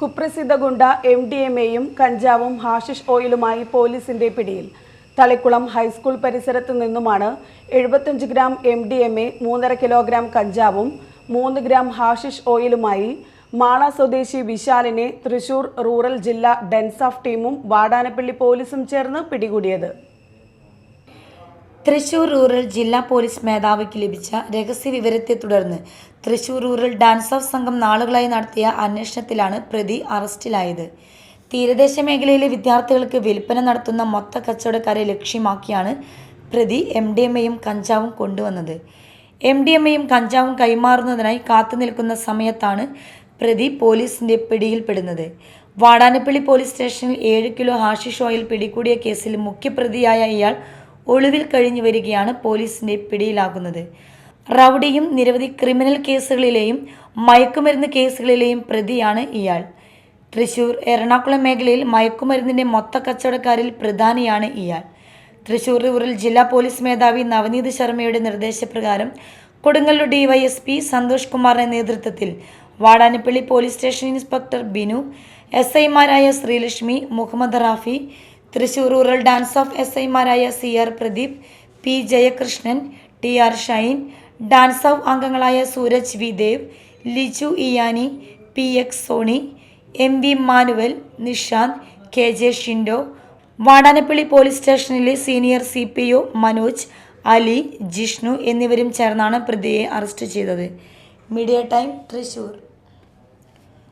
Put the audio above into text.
കുപ്രസിദ്ധ ഗുണ്ട M D M എയും കഞ്ചാവും ഹാഷിഷ് ഓയിലുമായി പോലീസിന്റെ പിടിയിൽ. തളിക്കുളം ഹൈസ്കൂൾ പരിസരത്ത് നിന്നുമാണ് എഴുപത്തഞ്ച് gram M D M A മൂന്നര കിലോഗ്രാം കഞ്ചാവും മൂന്ന് ഗ്രാം ഹാഷിഷ് ഓയിലുമായി മാള സ്വദേശി വിശാലിനെ തൃശൂർ റൂറൽ ജില്ലാ ഡെൻസാഫ് ടീമും വാടാനപ്പള്ളി പോലീസും ചേർന്ന് പിടികൂടിയത്. തൃശൂർ റൂറൽ ജില്ലാ പോലീസ് മേധാവിക്ക് ലഭിച്ച രഹസ്യ വിവരത്തെ തുടർന്ന് തൃശൂർ റൂറൽ ഡാൻസ് ഓഫ് സംഘം നാളുകളായി നടത്തിയ അന്വേഷണത്തിലാണ് പ്രതി അറസ്റ്റിലായത്. തീരദേശ മേഖലയിലെ വിദ്യാർത്ഥികൾക്ക് വിൽപ്പന നടത്തുന്ന മൊത്ത കച്ചവടക്കാരെ ലക്ഷ്യമാക്കിയാണ് പ്രതി എം ഡി എം എയും കഞ്ചാവും കൊണ്ടുവന്നത്. എം ഡി എം എയും കഞ്ചാവും കൈമാറുന്നതിനായി കാത്തുനിൽക്കുന്ന സമയത്താണ് പ്രതി പോലീസിന്റെ പിടിയിൽപ്പെടുന്നത്. വാടാനപ്പള്ളി പോലീസ് സ്റ്റേഷനിൽ ഏഴ് കിലോ ഹാഷിഷ് ഓയിൽ പിടികൂടിയ കേസിൽ മുഖ്യപ്രതിയായ ഇയാൾ ഒളിവിൽ കഴിഞ്ഞു വരികയാണ് പോലീസിന്റെ പിടിയിലാകുന്നത്. റൌഡിയും നിരവധി ക്രിമിനൽ കേസുകളിലെയും മയക്കുമരുന്ന് കേസുകളിലെയും പ്രതിയാണ് ഇയാൾ. തൃശൂർ എറണാകുളം മേഖലയിൽ മയക്കുമരുന്നിന്റെ മൊത്ത കച്ചവടക്കാരിൽ പ്രധാനിയാണ് ഇയാൾ. തൃശൂർ റൂറൽ ജില്ലാ പോലീസ് മേധാവി നവനീത് ശർമ്മയുടെ നിർദ്ദേശപ്രകാരം കൊടുങ്ങല്ലൂർ ഡിവൈഎസ്പി സന്തോഷ് കുമാറിന്റെ നേതൃത്വത്തിൽ Vadanappally police station inspector Binu S ഐമാരായ Sreelakshmi Muhammad Rafi Thrissur rural DANSAF S ഐമാരായ C R Pradeep P Jayakrishnan T R Shine DANSAF അംഗങ്ങളായ Sooraj V Dev Liju ഇയാനി P X Soni M V Manuel Nishanth K J Shinto Vadanappally police സ്റ്റേഷനിലെ senior C P O Manoj Ali Jishnu എന്നിവരും ചേർന്നാണ് പ്രതിയെ arrest ചെയ്തത്. Media time Thrissur.